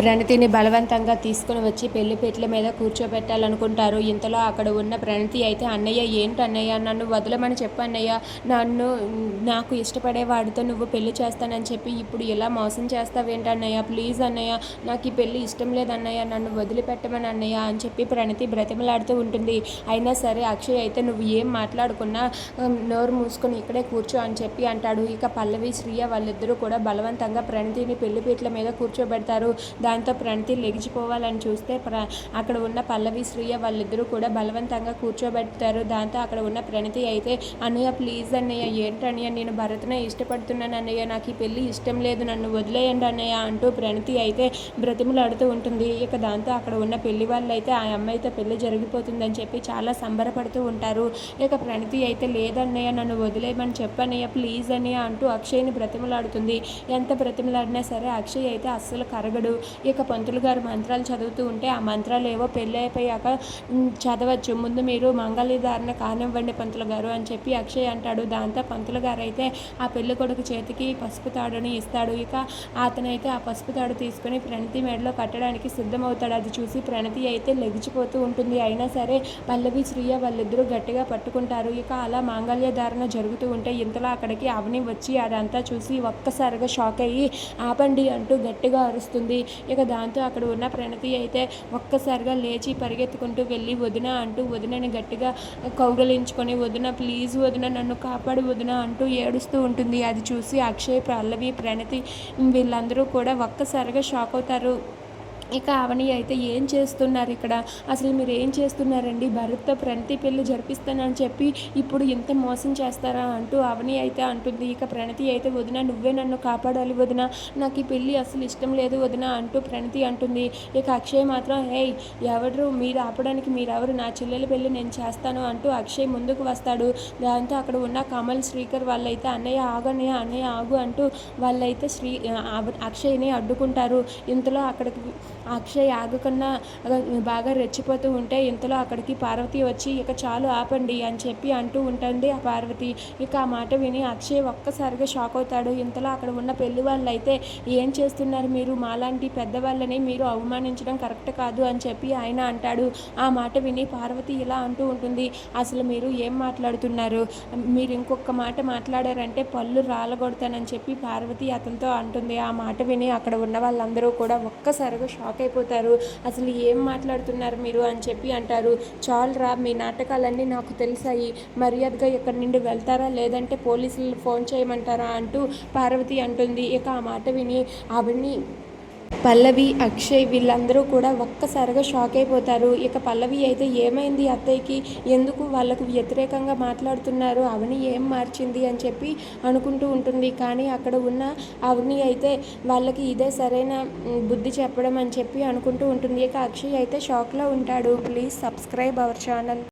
ప్రణతిని బలవంతంగా తీసుకుని వచ్చి పెళ్ళిపీటల మీద కూర్చోబెట్టాలనుకుంటారు. ఇంతలో అక్కడ ఉన్న ప్రణతి అయితే అన్నయ్య ఏంటి అన్నయ్య? నన్ను వదలమని చెప్పు అన్నయ్య. నన్ను నాకు ఇష్టపడేవాడితో నువ్వు పెళ్ళి చేస్తానని చెప్పి ఇప్పుడు ఇలా మోసం చేస్తావేంటి అన్నయ్య? ప్లీజ్ అన్నయ్య నాకు ఈ పెళ్ళి ఇష్టం లేదన్నయ్య నన్ను వదిలిపెట్టమని అన్నయ్య అని చెప్పి ప్రణతి బ్రతిమలాడుతూ ఉంటుంది. అయినా సరే అక్షయ్ అయితే నువ్వు ఏం మాట్లాడుకున్నా నోరు మూసుకొని ఇక్కడే కూర్చో అని చెప్పి అంటాడు. ఇక పల్లవి శ్రీయ వాళ్ళిద్దరూ కూడా బలవంతంగా ప్రణతిని పెళ్ళిపీటల మీద కూర్చోబెడతారు. దాంతో ప్రణతి లెగిచిపోవాలని చూస్తే ప్ర అక్కడ ఉన్న పల్లవి శ్రీయ వాళ్ళిద్దరూ కూడా బలవంతంగా కూర్చోబెడతారు. దాంతో అక్కడ ఉన్న ప్రణతి అయితే అన్నయ్య ప్లీజ్ అన్నయ్య ఏంటన్నయ్య నేను భరత్నే ఇష్టపడుతున్నాను అన్నయ్య నాకు ఈ పెళ్ళి ఇష్టం లేదు నన్ను వదిలేయండి అన్నయ్య అంటూ ప్రణతి అయితే బ్రతిమలాడుతూ ఉంటుంది. ఇక దాంతో అక్కడ ఉన్న పెళ్ళి వాళ్ళు అయితే ఆ అమ్మాయితో పెళ్ళి జరిగిపోతుందని చెప్పి చాలా సంబరపడుతూ ఉంటారు. ఇక ప్రణతి అయితే లేదన్నయ్య నన్ను వదిలేయమని చెప్పన్నయ్య ప్లీజ్ అన్నయ్య అంటూ అక్షయ్ని బ్రతిమలాడుతుంది. ఎంత బ్రతిమలాడినా సరే అక్షయ్ అయితే అస్సలు కరగడు. ఇక పంతులు గారు మంత్రాలు చదువుతూ ఉంటే ఆ మంత్రాలు ఏవో పెళ్ళి అయిపోయాక చదవచ్చు. ముందు మీరు మంగళధారణ కానివ్వండి పంతులు గారు అని చెప్పి అక్షయ్ అంటాడు. దాంతో పంతులు గారు అయితే ఆ పెళ్ళి కొడుకు చేతికి పసుపు తాడుని ఇస్తాడు. ఇక అతనైతే ఆ పసుపు తాడు తీసుకొని ప్రణతి మెడలో కట్టడానికి సిద్ధమవుతాడు. అది చూసి ప్రణతి అయితే లెగిచిపోతూ ఉంటుంది. అయినా సరే పల్లవి శ్రీయ వాళ్ళిద్దరూ గట్టిగా పట్టుకుంటారు. ఇక అలా మాంగళ్య ధారణ జరుగుతూ ఉంటే ఇంతలో అక్కడికి అవని వచ్చి అదంతా చూసి ఒక్కసారిగా షాక్ అయ్యి ఆపండి అంటూ గట్టిగా అరుస్తుంది. ఇక దాంతో అక్కడ ఉన్న ప్రణతి అయితే ఒక్కసారిగా లేచి పరిగెత్తుకుంటూ వెళ్ళి వదిన అంటూ వదినని గట్టిగా కౌగలించుకొని వదిన ప్లీజ్ వదిన నన్ను కాపాడు వదిన అంటూ ఏడుస్తూ ఉంటుంది. అది చూసి అక్షయ్ పల్లవి ప్రణతి వీళ్ళందరూ కూడా ఒక్కసారిగా షాక్ అవుతారు. ఇక అవని అయితే ఏం చేస్తున్నారు ఇక్కడ? అసలు మీరు ఏం చేస్తున్నారండి? భరత్తో ప్రణతి పెళ్ళి జరిపిస్తానని చెప్పి ఇప్పుడు ఇంత మోసం చేస్తారా అంటూ అవని అయితే అంటుంది. ఇక ప్రణతి అయితే వదిన నువ్వే నన్ను కాపాడాలి వదిన. నాకు ఈ పెళ్ళి అసలు ఇష్టం లేదు వదిన అంటూ ప్రణతి అంటుంది. ఇక అక్షయ్ మాత్రం హే ఎవరు మీరు ఆపడానికి మీరెవరు? నా చెల్లెల పెళ్ళి నేను చేస్తాను అంటూ అక్షయ్ ముందుకు వస్తాడు. దాంతో అక్కడ ఉన్న కమల్ శ్రీకర్ వాళ్ళైతే అన్నయ్య ఆగన్నయ్య అన్నయ్య ఆగు అంటూ వాళ్ళైతే శ్రీ అక్షయ్ని అడ్డుకుంటారు. ఇంతలో అక్కడికి అక్షయ్ ఆగకుండా బాగా రెచ్చిపోతూ ఉంటే ఇంతలో అక్కడికి పార్వతి వచ్చి ఇక చాలు ఆపండి అని చెప్పి అంటూ ఉంటుంది ఆ పార్వతి. ఇక ఆ మాట విని అక్షయ్ ఒక్కసారిగా షాక్ అవుతాడు. ఇంతలో అక్కడ ఉన్న పెళ్ళి వాళ్ళు అయితే ఏం చేస్తున్నారు మీరు? మాలాంటి పెద్దవాళ్ళని మీరు అవమానించడం కరెక్ట్ కాదు అని చెప్పి ఆయన అంటాడు. ఆ మాట విని పార్వతి ఇలా అంటూ ఉంటుంది. అసలు మీరు ఏం మాట్లాడుతున్నారు? మీరు ఇంకొక మాట మాట్లాడారంటే పళ్ళు రాలగొడతానని చెప్పి పార్వతి అతనితో అంటుంది. ఆ మాట విని అక్కడ ఉన్న వాళ్ళందరూ కూడా ఒక్కసారిగా షాక్ షాక్ అయిపోతారు. అసలు ఏం మాట్లాడుతున్నారు మీరు అని చెప్పి అంటారు. చాలురా మీ నాటకాలన్నీ నాకు తెలిసాయి. మర్యాదగా ఎక్కడి నుండి వెళ్తారా? లేదంటే పోలీసులు ఫోన్ చేయమంటారా? అంటూ పార్వతి అంటుంది. ఇక ఆ మాట విని అవన్నీ పల్లవి అక్షయ్ వీళ్ళందరూ కూడా ఒక్కసారిగా షాక్ అయిపోతారు. ఇక పల్లవి అయితే ఏమైంది అత్తయ్యకి? ఎందుకు వాళ్ళకు వ్యతిరేకంగా మాట్లాడుతున్నారు? అవని ఏం మార్చింది అని చెప్పి అనుకుంటూ ఉంటుంది. కానీ అక్కడ ఉన్న అవని అయితే వాళ్ళకి ఇదే సరైన బుద్ధి చెప్పడం అని చెప్పి అనుకుంటూ ఉంటుంది. ఇక అక్షయ్ అయితే షాక్లో ఉంటాడు. Please subscribe our channel.